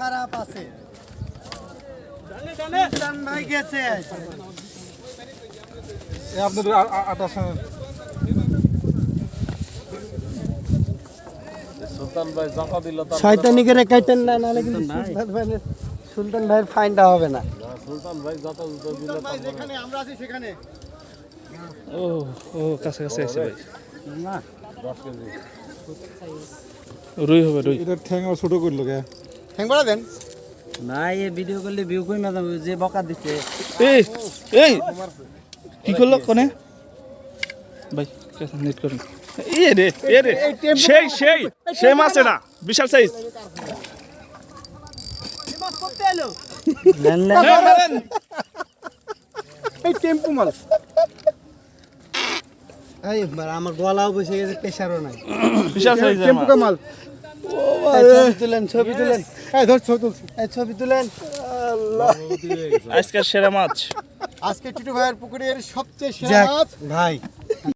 খারাপ আছে। সুলতান ভাই গেছে। আপনার আটাশ সুলতান ভাই জমা দিল তার শয়তানি করে কাইতেন না নাহলে কিন্তু সুলতান ভাইয়ের সুলতান ভাইয়ের ফাইনটা হবে না। সুলতান ভাই যত যত দিল যেখানে আমরা আছি সেখানে। ও ও কাছে কাছে আছে ভাই। দশ কেজি। রুই হবে রুই। এটা ঠ্যাং ছোট করল কে? বলা দেন। না এ ভিডিও করলে ভিউ কই না যে বকা দিচ্ছে এই এই কি করল কোনে? ভাই নেট করুন। এ রে এ রে সেই সেই সেই মাছ এটা বিশাল সাইজ নেন নেন। এই টেম্পু মাল। আমার গলাও বসে গেছে প্রেশারও নাই। বিশাল সাইজ টেম্পু মাল। ছবি তুলেন ছবি তুলেন। এই ধর ছবি তুলছি। এই ছবি তুলেন। আজকের সেরা মাছ। আজকে টিটু ভাইয়ের পুকুরের সবচেয়ে সেরা মাছ। ভাই।